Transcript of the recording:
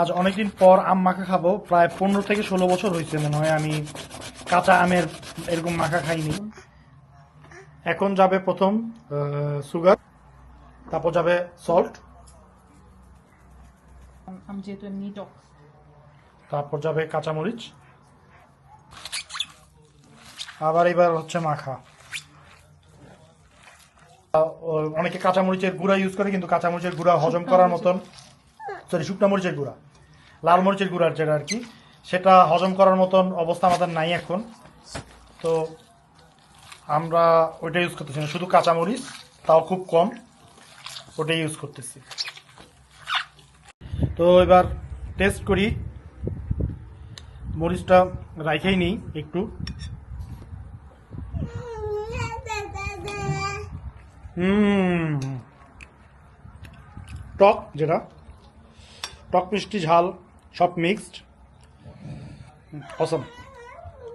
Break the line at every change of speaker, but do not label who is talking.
আজ অনেকদিন পর আম মাখা খাব প্রায় পনেরো থেকে ষোলো বছর হয়েছে মনে হয় আমি কাঁচা আমের এরকম মাখা খাইনি। এখন যাবে প্রথম সুগার তারপর যাবে সল্ট তারপর যাবে কাঁচামরিচ আবার এবার হচ্ছে মাখা। অনেকে কাঁচামরিচের গুঁড়া ইউজ করে কিন্তু কাঁচামরিচের গুঁড়া হজম করার মতন সরি, শুকনা মরিচের গুঁড়া। লাল মরিচের গুঁড়া যেটা আর কি, সেটা হজম করার মতন অবস্থা আমাদের নাই এখন। তো আমরা ওইটা ইউজ করতেছি না, শুধু কাঁচামরিচ, তাও খুব কম, ওটাই ইউজ করতেছি। তো এবার টেস্ট করি। মরিচটা রাইখেই নিই একটু। হুম, টক যেটা। টক মিষ্টি ঝাল সব মিক্সড অসম